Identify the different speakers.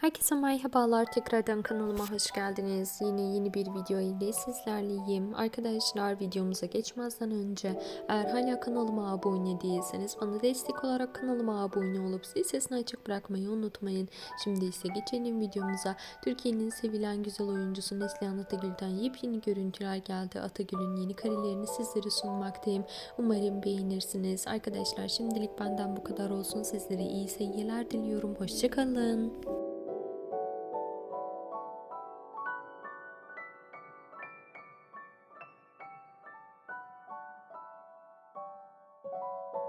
Speaker 1: Herkese merhabalar. Tekrardan kanalıma hoş geldiniz. Yine yeni bir video ile sizlerleyim. Arkadaşlar videomuza geçmezden önce eğer hala kanalıma abone değilseniz bana destek olarak kanalıma abone olup zil sesini açık bırakmayı unutmayın. Şimdi ise geçelim videomuza. Türkiye'nin sevilen güzel oyuncusu Neslihan Atagül'den yepyeni görüntüler geldi. Atagül'ün yeni karelerini sizlere sunmaktayım. Umarım beğenirsiniz. Arkadaşlar şimdilik benden bu kadar olsun. Sizlere iyi seyirler diliyorum. Hoşçakalın. you